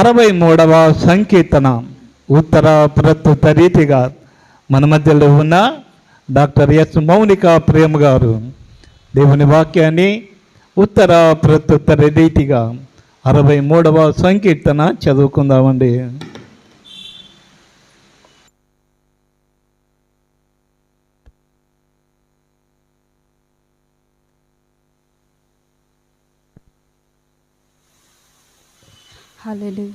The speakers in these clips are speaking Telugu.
అరవై మూడవ సంకీర్తన ఉత్తర ప్రస్తుత రీతిగా మన మధ్యలో ఉన్న డాక్టర్ ఎస్ మౌనిక ప్రేమ గారు దేవుని వాక్యాన్ని ఉత్తర ప్రత్యుత్తర రీతిగా అరవై మూడవ సంకీర్తన చదువుకుందామండి. హల్లెలూయా.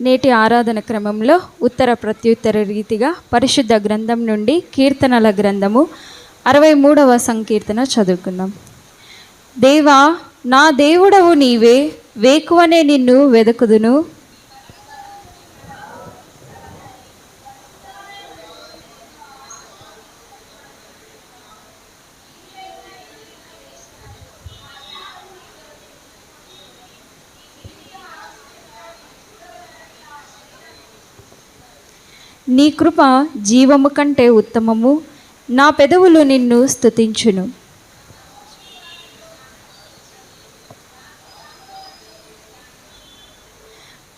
నేటి ఆరాధన క్రమంలో ఉత్తర ప్రత్యుత్తర రీతిగా పరిశుద్ధ గ్రంథం నుండి కీర్తనల గ్రంథము అరవై మూడవ సంకీర్తన చదువుకుందాం. దేవా నా దేవుడవు నీవే వేకువనే నిన్ను వెదకుదును. నీ కృప జీవము కంటే ఉత్తమము. నా పెదవులు నిన్ను స్తుతించును.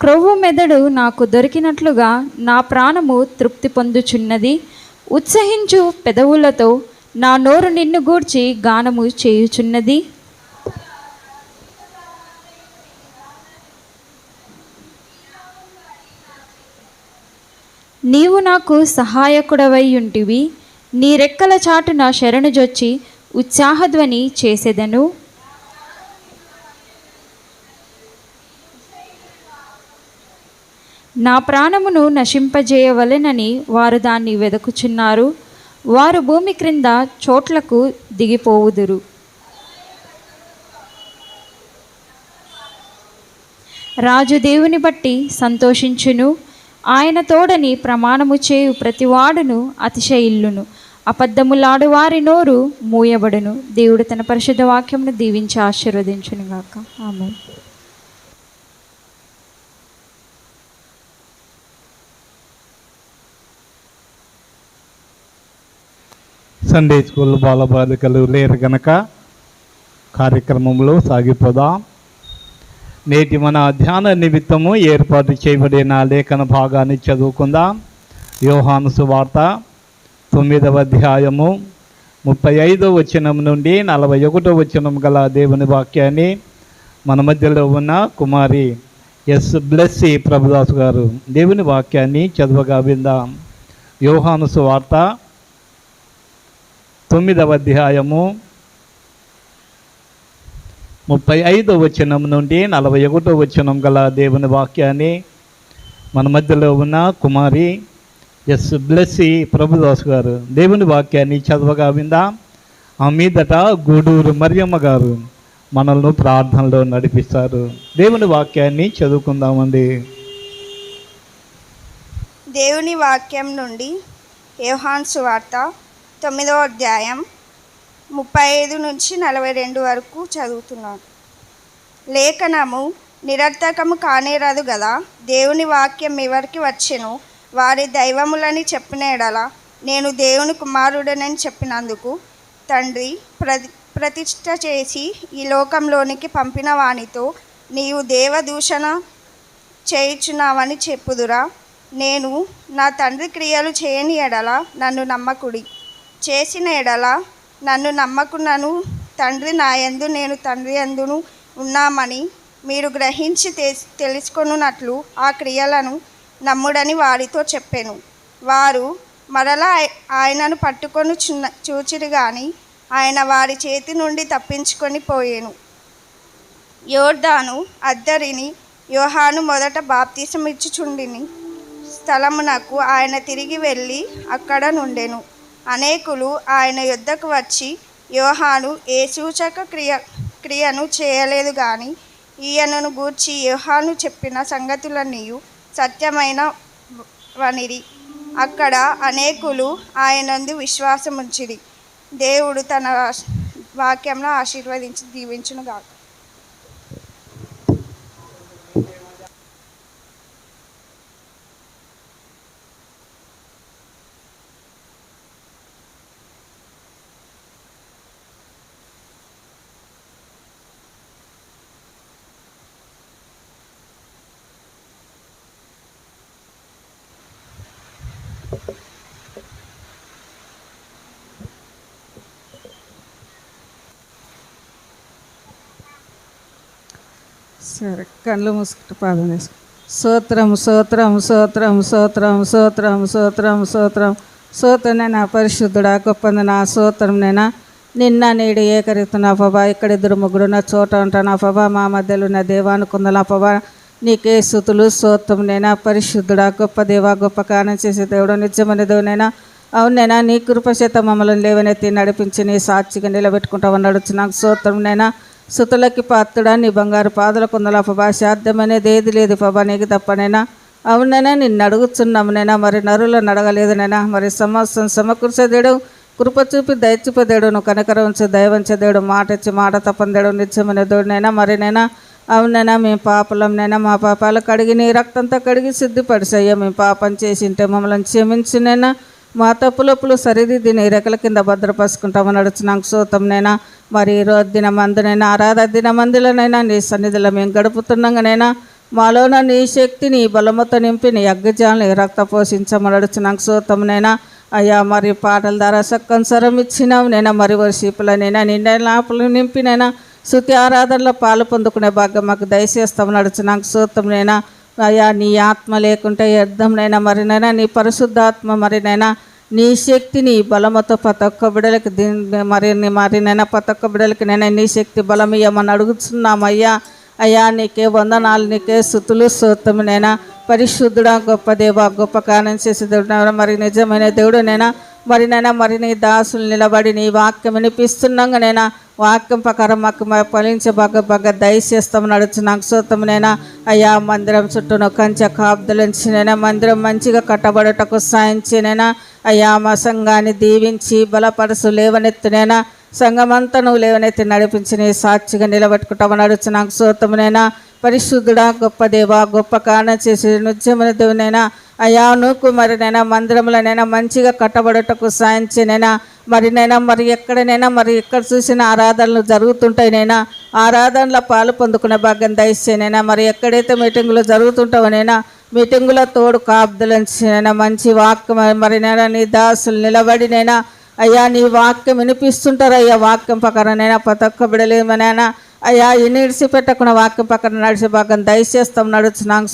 క్రొవ్వు మెదడు నాకు దొరికినట్లుగా నా ప్రాణము తృప్తి పొందుచున్నది. ఉత్సహించు పెదవులతో నా నోరు నిన్ను గూర్చి గానము చేయుచున్నది. నీవు నాకు సహాయకుడవై ఉంటివి. నీ రెక్కల చాటున శరణుజొచ్చి ఉత్సాహధ్వని చేసేదను. నా ప్రాణమును నశింపజేయవలెనని వారు దాన్ని వెదకుచున్నారు. వారు భూమి క్రింద చోట్లకు దిగిపోవుదురు. రాజు దేవుని బట్టి సంతోషించును. ఆయన తోడని ప్రమాణము చేయు ప్రతివాడును అతిశయిల్లును. అబద్ధములాడు వారి నోరు మూయబడును. దేవుడు తన పరిశుద్ధ వాక్యమును దీవించి ఆశీర్వదించును గాక. ఆమె సండే స్కూల్ బాలబాలికలు లేరు గనక కార్యక్రమంలో సాగిపోదాం. నేటి మన ధ్యాన నిమిత్తము ఏర్పాటు చేయబడిన లేఖన భాగాన్ని చదువుకుందాం. యోహాను సువార్త తొమ్మిదవ అధ్యాయము ముప్పై ఐదో వచనం నుండి నలభై ఒకటో వచనం గల దేవుని వాక్యాన్ని మన మధ్యలో ఉన్న కుమారి ఎస్ బ్లెస్సి ప్రభుదాస్ గారు దేవుని వాక్యాన్ని చదవగా విందాం. యోహాను సువార్త తొమ్మిదవ అధ్యాయము ముప్పై ఐదో వచనం నుండి నలభై ఒకటో వచనం గల దేవుని వాక్యాన్ని మన మధ్యలో ఉన్న కుమారి ఎస్ బ్లెస్సి ప్రభుదాస్ గారు దేవుని వాక్యాన్ని చదవగా విందా. ఆ మీదట గూడూరు మరియమ్మ గారు మనల్ని ప్రార్థనలో నడిపిస్తారు. దేవుని వాక్యాన్ని చదువుకుందామండి. దేవుని వాక్యం నుండి యోహాన్ సువార్త తొమ్మిదవ అధ్యాయం ముప్పై ఐదు నుంచి నలభై రెండు వరకు చదువుతున్నాను లేఖనము నిరర్థకము కానేరాదు కదా దేవుని వాక్యం ఎవరికి వచ్చెను? వారి దైవములని చెప్పిన ఎడల నేను దేవుని కుమారుడనని చెప్పినందుకు తండ్రి ప్రతి ప్రతిష్ట చేసి ఈ లోకంలోనికి పంపిన వానితో నీవు దేవదూషణ చేయుచున్నావని చెప్పుదురా. నేను నా తండ్రి క్రియలు చేయని ఎడల నన్ను నమ్మకుడి. చేసిన ఎడల నన్ను నమ్మకున్నను. తండ్రి నా యందు నేను తండ్రి యందును ఉన్నామని మీరు గ్రహించి తె తెలుసుకొనున్నట్లు ఆ క్రియలను నమ్ముడని వారితో చెప్పాను. వారు మరలా ఆయనను పట్టుకొని చున్న చూచిరు కానీ ఆయన వారి చేతి నుండి తప్పించుకొని పోయాను. యోర్ధాను అద్దరిని యోహాను మొదట బాప్తీసం ఇచ్చుచుండిని స్థలమునకు ఆయన తిరిగి వెళ్ళి అక్కడ నుండెను. అనేకులు ఆయన యుద్ధకు వచ్చి యోహాను ఏ సూచక క్రియ క్రియను చేయలేదు కానీ ఈయనను గూర్చి యోహాను చెప్పిన సంగతులన్నీ సత్యమైన వనిరి. అక్కడ అనేకులు ఆయనందు విశ్వాసముంచిరి. దేవుడు తన వాక్యంలో ఆశీర్వదించి దీవించును సరే కళ్ళు మూసుకుంటే పాదం వేసుకుంటాం సూత్రం సూత్రం సూత్రం సూత్రం సూత్రం సూత్రం సూత్రం. సూత్రనైనా పరిశుద్ధుడా గొప్పది నా నిన్న నేడు ఏకరీతున్నా పబా ఇక్కడ ఇద్దరు ముగ్గురు నా చోట ఉంటాను పబా మా మధ్యలో నా దేవానుకుందలా పబా నీకే సుతులు సూత్రంనైనా పరిశుద్ధుడా గొప్ప దేవా గొప్ప కారణం చేసే దేవుడు నిజమైన దేవునైనా అవునైనా నీ కృపచేత మమ్మల్ని లేవనెత్తి నడిపించి నీ సాక్షిగా నిలబెట్టుకుంటామన్నాడు నాకు సూత్రంనైనా సుతులకి పాత్రుడా నీ బంగారు పాదల కొందల పబా సాధ్యమనేది ఏది లేదు పబా నీకు తప్పనైనా. అవునైనా నిన్ను అడుగుతున్నామునైనా మరి నరులను అడగలేదునైనా మరి సమస్తం సమకూర్చేదేడు కృప చూపి దయచిపోదేడు నువ్వు కనకర ఉంచి దయవంచేదేడు మాట ఇచ్చి మాట తప్పందేడు నిత్యమైన దేవుడినైనా మరినైనా. అవునైనా మేము పాపలంనైనా మా పాపాలు కడిగి నీ రక్తంతో కడిగి సిద్ధిపడిసయ్యా మేము పాపం చేసింటే మమ్మల్ని క్షమించినైనా. మా తప్పులప్పులు సరిదిద్దిన నీ రెక్కల కింద భద్రపరుచుకుంటాము నడుచున్నాకు సూతంనైనా మరి ఈరోజు దిన దినమందునైనా ఆరాధ దినమందులనైనా నీ సన్నిధిలో మేము గడుపుతున్నాగానైనా మాలోన నీ శక్తి నీ బలముతో నింపి నీ అగ్గజాలను రక్త పోషించము నడుచున్నాకు సూతంనైనా అయ్యా మరి పాటల ద్వారా సక్కం సరం ఇచ్చినావు నేను మరి వర్షిపులనైనా నిండా లాపలు నింపినైనా శృతి ఆరాధనలో పాలు పొందుకునే భాగ్యం మాకు దయచేస్తాము నడుచున్నాకు సూతంనైనా అయ్యా నీ ఆత్మ లేకుంటే వ్యర్థంనైనా మరినైనా నీ పరిశుద్ధాత్మ మరినైనా నీ శక్తి నీ బలముతో ప్రతి ఒక్క బిడలకి దీని మరి నీ మరినైనా ప్రతి ఒక్క బిడలకి నేను నీ శక్తి బలం అడుగుతున్నామయ్యా. అయ్యా నీకే వందనాలు నీకే స్థుతులు స్తోత్రమునైనా పరిశుద్ధుడా గొప్ప దేవ గొప్ప కారణం చేసి దేవుడు మరి నిజమైన దేవుడు నైనా. మరి నైనా మరి నీ దాసులు నిలబడి నీ వాక్యం వినిపిస్తున్నాగా నేనా. వాక్యం ప్రకారం మాకు ఫలించే బాగా బాగా దయచేస్తాం నడుచు నాకు సొత్తమునైనా అయ్యా మందిరం చుట్టూను కంచె కాపుదలించినైనా మందిరం మంచిగా కట్టబడటకు సాయించినైనా అయ్యా మా సంఘాన్ని దీవించి బలపరచు లేవనెత్తునైనా సంఘమంతా నువ్వు లేవనైతే నడిపించి నీ సాక్షిగా నిలబెట్టుకుంటావు. నడుచున్నాకు నాకు సోతమునైనా పరిశుద్ధుడా గొప్ప దేవ గొప్ప కారణం చేసే నృత్యమైన దేవునైనా అయ్యా నువ్వు మరినైనా మందిరములనైనా మంచిగా కట్టబడటకు సాయించినైనా మరినైనా మరి ఎక్కడనైనా మరి ఎక్కడ చూసిన ఆరాధనలు జరుగుతుంటాయినైనా ఆరాధనల పాలు పొందుకునే భాగ్యం దయచేనైనా మరి ఎక్కడైతే మీటింగులు జరుగుతుంటావనైనా మీటింగులో తోడు కాపుదలంచినైనా మంచి వాక్యం మరినైనా నీ దాసులు నిలబడినైనా అయ్యా నీ వాక్యం వినిపిస్తుంటారు అయ్యా వాక్యం ప్రకారనైనా ప్రతి ఒక్క బిడలేమనైనా అయ్యా ఇనిడిసి పెట్టకుండా వాక్యం పక్కన నడిచే భాగం దయచేస్తాం నడుచు నాకు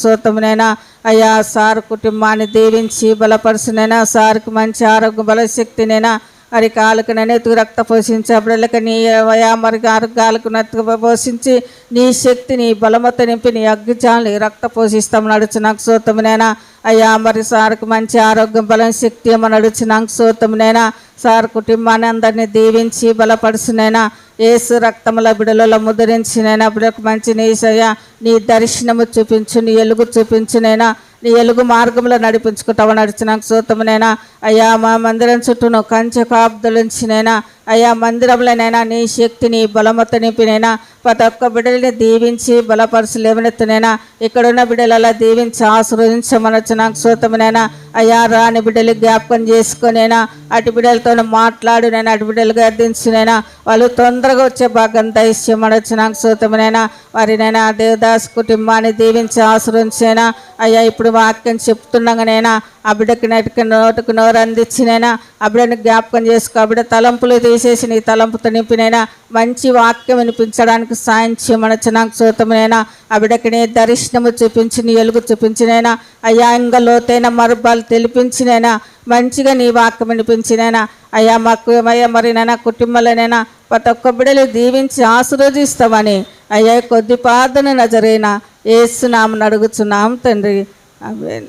అయ్యా సార్ కుటుంబాన్ని దీవించి బలపరుచునైనా సార్కి మంచి ఆరోగ్య బలశక్తినైనా మరి కాలుకు నెత్తుకు రక్త పోషించి అప్పుడల్లక నీ అయ్యా మరి కాలుకు నెత్తుకు పోషించి నీ శక్తి నీ బలమత నింపి నీ అగ్గిజాలు రక్త పోషిస్తాం నడుచు నాకు సోతమునైనా అయ్యా మరి సార్కు మంచి ఆరోగ్యం బలం శక్తి ఏమో నడుచు నాకు సోతమునైనా సార్ కుటుంబాన్ని అందరినీ దీవించి బలపరుచునైనా ఏసు రక్తముల బిడలలో ముద్రించినైనా బిడకు మంచి నీసయ్య నీ దర్శనము చూపించు నీ ఎలుగు చూపించునైనా నీ ఎలుగు మార్గంలో నడిపించుకుంటావు నడిచిన. సూతమునైనా అయ్యా మా మందిరం చుట్టూను కంచె కాపుదలించినైనా అయ్యా మందిరంలోనైనా నీ శక్తిని బలమత నింపినైనా ప్రతి ఒక్క బిడ్డల్ని దీవించి బలపరుసు లేవనెత్తునైనా ఇక్కడున్న బిడ్డలలో దీవించి ఆశ్రయించమనొచ్చు నాకు సూతమునైనా అయ్యా రాని బిడ్డలు జ్ఞాపకం చేసుకునేనా అటు బిడ్డలతో మాట్లాడు నేను అటు బిడ్డలు గర్దించినైనా వాళ్ళు తొందరగా వచ్చే భాగం దైశ్యమనొచ్చు నాకు సూతమునైనా వారినైనా దేవదాస్ కుటుంబాన్ని దీవించి ఆశ్రయించైనా అయ్యా ఇప్పుడు వాక్యం చెప్తుండగానైనా ఆ బిడ్డకి నటికి నోటుకు నోరు అందించినైనా ఆ బిడ్డని జ్ఞాపకం చేసుకో ఆ బిడ్డ తలంపులు తీసేసి నీ తలంపుతో నింపినైనా మంచి వాక్యం వినిపించడానికి సాయం చేయమనొచ్చు నాకు సూతమునైనా ఆ బిడ్డకి నీ దర్శనము చూపించి నీ ఎలుగు చూపించినైనా అయ్యా ఇంకా లోతైన మరుబాలు తెలిపించినైనా మంచిగా నీ వాక్యం వినిపించినైనా అయ్యా మాకు అయ్యా మరి నైనా కుటుంబంలోనైనా ప్రతి ఒక్క బిడ్డలు దీవించి ఆశీర్వదిస్తామని అయ్యా కొద్ది పాదన నజరైనా ఏసునామని అడుగుచున్నాం తండ్రి. ఆమేన్.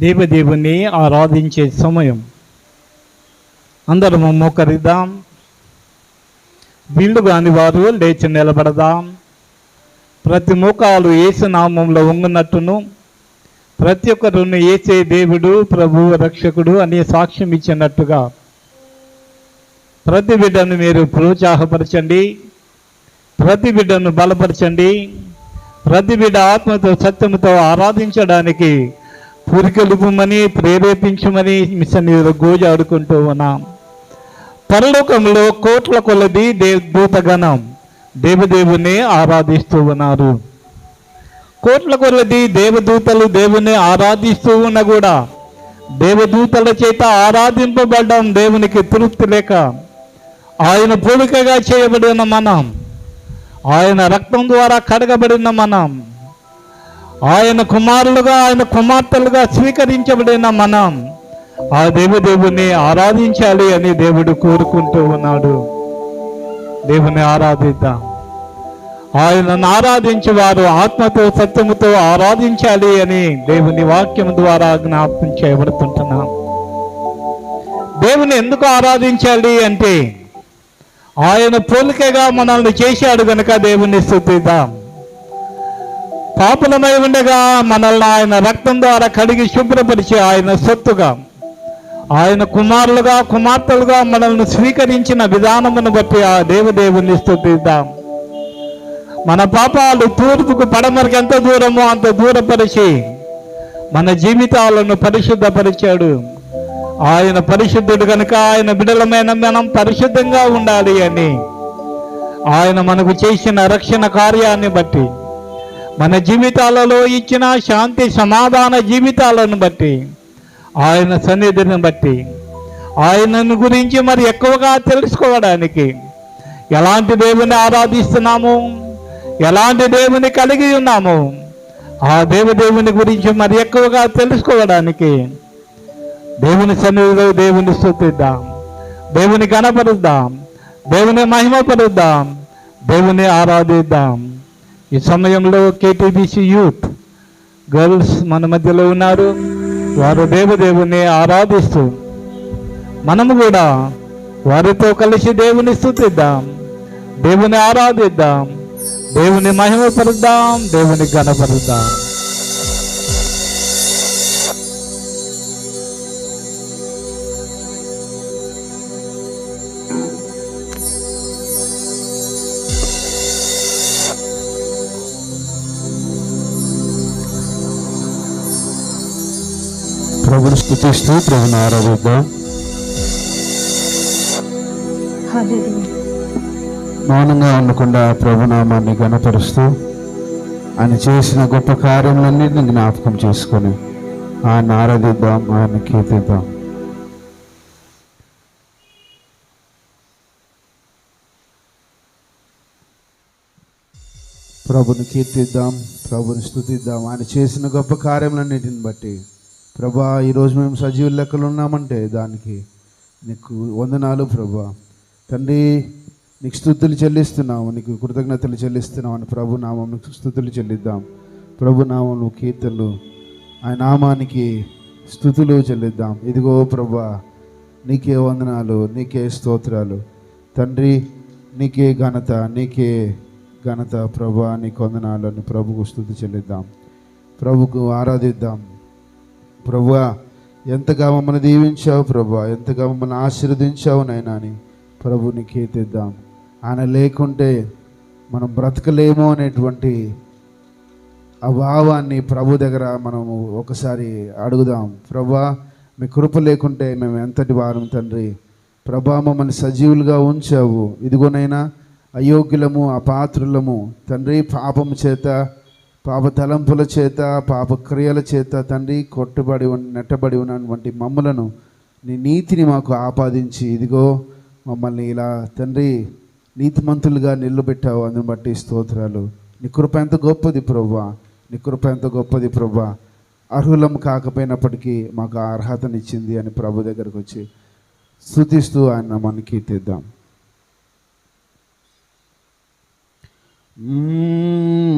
దేవదేవుని ఆరాధించే సమయం. అందరము మోకరిద్దాం. వీళ్ళు కాని వారు లేచి నిలబడదాం. ప్రతి మోకాలు ఏసు నామంలో ఉంగున్నట్టును ప్రతి ఒక్కరును ఏసే దేవుడు ప్రభు రక్షకుడు అనే సాక్ష్యం ఇచ్చినట్టుగా. ప్రతి బిడ్డను మీరు ప్రోత్సాహపరచండి. ప్రతి బిడ్డను బలపరచండి. ప్రతి బిడ్డ ఆత్మతో సత్యముతో ఆరాధించడానికి పురికొలుపుమని ప్రేరేపించమని మిషన్ గోజాడుకుంటూ ఉన్నాం. పరలోకంలో కోట్ల కొలది దే దూతగణం దేవదేవుని ఆరాధిస్తూ ఉన్నారు. కోట్ల కొలది దేవదూతలు దేవుని ఆరాధిస్తూ ఉన్న కూడా దేవదూతల చేత ఆరాధింపబడ్డం దేవునికి తృప్తి లేక ఆయన పోలికగా చేయబడిన మనం ఆయన రక్తం ద్వారా కడగబడిన మనం ఆయన కుమారులుగా ఆయన కుమార్తెలుగా స్వీకరించబడిన మనం ఆ దేవదేవుని ఆరాధించాలి అని దేవుడు కోరుకుంటూ ఉన్నాడు. దేవుని ఆరాధిద్దాం. ఆయనను ఆరాధించి వారు ఆత్మతో సత్యముతో ఆరాధించాలి అని దేవుని వాక్యం ద్వారా జ్ఞాపకం చేయబడుతుంటున్నాం. దేవుని ఎందుకు ఆరాధించాలి అంటే ఆయన పోలికగా మనల్ని చేశాడు గనక దేవుని స్థుతిద్దాం. పాపులమై ఉండగా మనల్ని ఆయన రక్తం ద్వారా కడిగి శుభ్రపరిచి ఆయన సొత్తుగా ఆయన కుమారులుగా కుమార్తెలుగా మనల్ని స్వీకరించిన విధానమును బట్టి ఆ దేవదేవుని స్థుతిద్దాం. మన పాపాలు తూర్పుకు పడమరకు ఎంత దూరమో అంత దూరపరిచి మన జీవితాలను పరిశుద్ధపరిచాడు. ఆయన పరిశుద్ధుడు కనుక ఆయన బిడలమైన మనం పరిశుద్ధంగా ఉండాలి అని ఆయన మనకు చేసిన రక్షణ కార్యాన్ని బట్టి మన జీవితాలలో ఇచ్చిన శాంతి సమాధాన జీవితాలను బట్టి ఆయన సన్నిధిని బట్టి ఆయనను గురించి మరి ఎక్కువగా తెలుసుకోవడానికి ఎలాంటి దేవుని ఆరాధిస్తున్నాము? ఎలాంటి దేవుని కలిగి ఉన్నాము? ఆ దేవదేవుని గురించి మరి ఎక్కువగా తెలుసుకోవడానికి దేవుని సన్నిధిలో దేవుని స్థుతిద్దాం దేవుని గణపరుద్దాం దేవుని మహిమపరుద్దాం దేవుని ఆరాధిద్దాం. ఈ సమయంలో కేటీబీసీ యూత్ గర్ల్స్ మన మధ్యలో ఉన్నారు. వారు దేవదేవుని ఆరాధిస్తూ మనము కూడా వారితో కలిసి దేవుని స్థుతిద్దాం దేవుని ఆరాధిద్దాం దేవుని మహిమపరుద్దాం దేవుని గణపరుద్దాం ప్రభుని స్థుతిస్తూ ప్రభుని ఆరాధిద్దాం. మౌనంగా ఉండకుండా ప్రభునామాన్ని గణపరుస్తూ ఆయన చేసిన గొప్ప కార్యములన్నింటిని జ్ఞాపకం చేసుకొని ఆయన ఆరాధిద్దాం ఆయన కీర్తిద్దాం. ప్రభుని కీర్తిద్దాం ప్రభుని స్థుతిద్దాం. ఆయన చేసిన గొప్ప కార్యములన్నిటిని బట్టి ప్రభా ఈరోజు మేము సజీవ లెక్కలు ఉన్నామంటే దానికి నీకు వందనాలు ప్రభా. తండ్రి నీకు స్థుతులు చెల్లిస్తున్నాము నీకు కృతజ్ఞతలు చెల్లిస్తున్నాము అని ప్రభు నామం స్థుతులు చెల్లిద్దాం. ప్రభు నామము కీర్తనలు ఆయన నామానికి స్థుతులు చెల్లిద్దాం. ఇదిగో ప్రభా నీకే వందనాలు నీకే స్తోత్రాలు. తండ్రి నీకే ఘనత నీకే ఘనత ప్రభా నీకు వందనాలు అని ప్రభుకు స్థుతి చెల్లిద్దాం. ప్రభుకు ఆరాధిద్దాం. ప్రభువా ఎంతగా మమ్మల్ని దీవించావు ప్రభా ఎంతగా మమ్మల్ని ఆశీర్వదించావు నైనా అని ప్రభుని కీర్తిద్దాం ఆయన లేకుంటే మనం బ్రతకలేము అనేటువంటి ఆ భావాన్ని ప్రభు దగ్గర మనము ఒకసారి అడుగుదాం. ప్రభా మీ కృప లేకుంటే మేము ఎంతటి వారం తండ్రి? ప్రభా మమ్మల్ని సజీవులుగా ఉంచావు. ఇదిగోనైనా అయోగ్యులము అపాత్రులము. తండ్రి పాపము చేత పాప తలంపుల చేత పాప క్రియల చేత తండ్రి కొట్టుబడి ఉన్న నెట్టబడి ఉన్నటువంటి మమ్మలను నీ నీతిని మాకు ఆపాదించి ఇదిగో మమ్మల్ని ఇలా తండ్రి నీతిమంతులుగా నిలబెట్టావు అందుని బట్టి స్తోత్రాలు. నీ కృప ఎంత గొప్పది ప్రభా నీ కృప ఎంత గొప్పది ప్రభా అర్హులం కాకపోయినప్పటికీ మాకు అర్హతనిచ్చింది అని ప్రభు దగ్గరకు వచ్చి స్థుతిస్తూ ఆయన మనకి తెద్దాం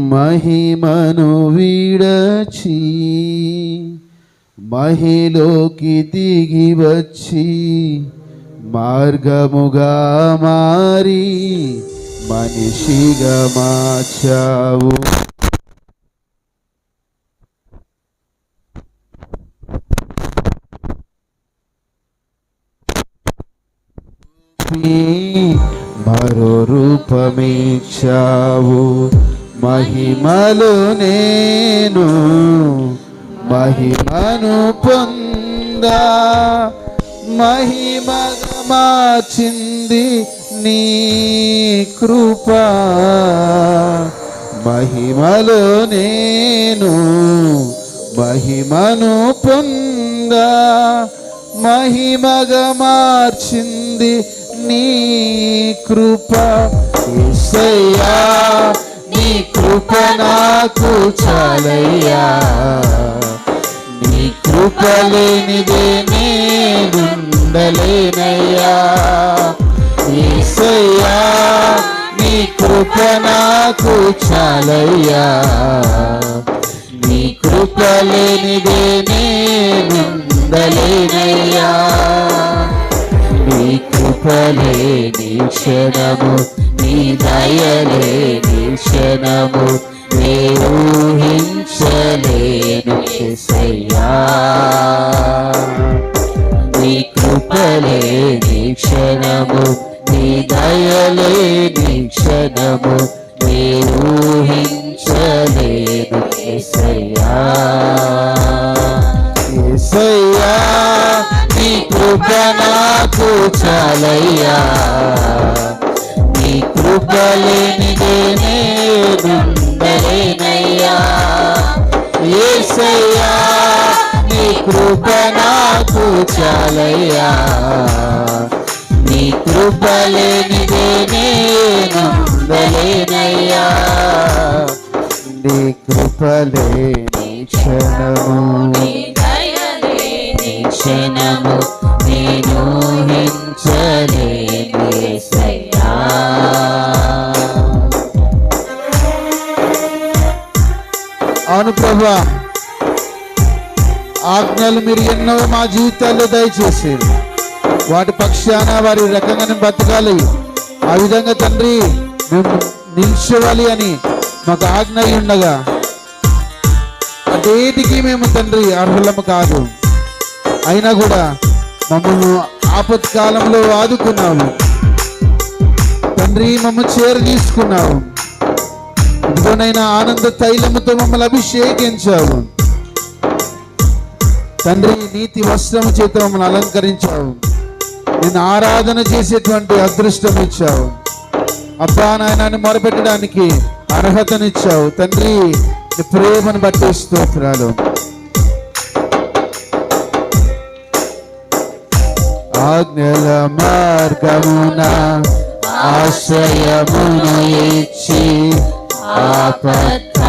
మహిమను వీడచి మహిలోకి దిగి వచ్చి మార్గముగా మారి మనిషిగా మార్చావు మరో రూపమిచ్చావు మహిమలు నేను మహిమను పొందా. మహిమగా మార్చింది నీ కృప. మహిమలో నేను మహిమను పొందా. మహిమగా మార్చింది నీ కృప యేసయ్యా నీ కృప నాకు చాలయ్యా. నీ కృప లేనిదే నేనుండలేనయ్యా యేసయ్యా నీ కృప నాకు చాలయ్యా. నీ కృప లేనిదే నేనుండలేనయ్యా నీ కృపలే నీ క్షణము నీ దయలే నీ క్షణము నే ఊహించలేను యేసయ్యా చాలయ్యా. నీ కృప లేనిదే నేనుండలేనయ్యా యేసయ్యా నీ కృప నాకు చాలయ్యా. నీ కృప లేనిదే నేనుండలేనయ్యా నీ కృప లేని క్షణము. క్షణము. నేను అవును ప్రభా ఆజ్ఞలు మీరు ఎన్నో మా జీవితాల్లో దయచేసి వాటి పక్షాన వారి రకంగానే బతకాలి. ఆ విధంగా తండ్రి మేము నిల్చోవాలి అని మాకు ఆజ్ఞ ఉండగా అదేటికి మేము తండ్రి అర్హులము కాదు. అయినా కూడా మమ్మల్ని ఆపత్కాలంలో ఆదుకున్నావు. తండ్రి మమ్మ చేర తీసుకున్నావు. ఇదిగోనైనా ఆనంద తైలముతో మమ్మల్ని అభిషేకించావు. తండ్రి నీతి వస్త్రము చేత మమ్మల్ని అలంకరించావు. నేను ఆరాధన చేసేటువంటి అదృష్టం ఇచ్చావు. అబ్బా నాయనాన్ని మొరపెట్టడానికి అర్హతనిచ్చావు. తండ్రి ప్రేమను బట్టి స్తోత్రాలు. ఆజ్ఞల మార్గమున ఆశ్రయమును ఇచ్చి ఆపత్కాలమున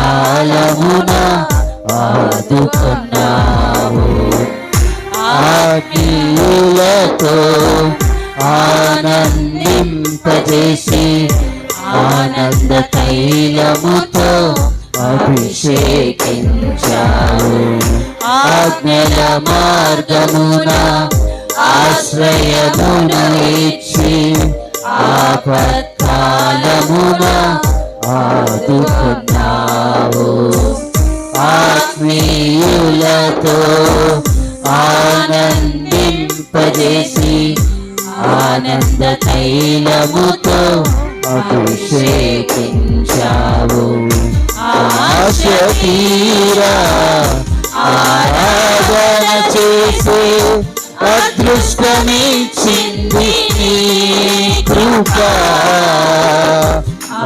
ఆదుకున్నావు ఆజ్ఞలతో ఆనందింపజేసి ఆనంద తైలముతో అభిషేకించావు ఆజ్ఞల మార్గమున ఆశ్రయమును ఇచ్చి ఆపత్కాలమున ఆదుకున్నావు. ఆత్మీయులతో ఆనందింపజేసి ఆనంద తైలముతో అభిషేకించావు. ఆశ తీరా ఆరాధన చేసే అదృష్టమిచ్చింది నీ కృప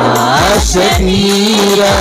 ఆశ తీరా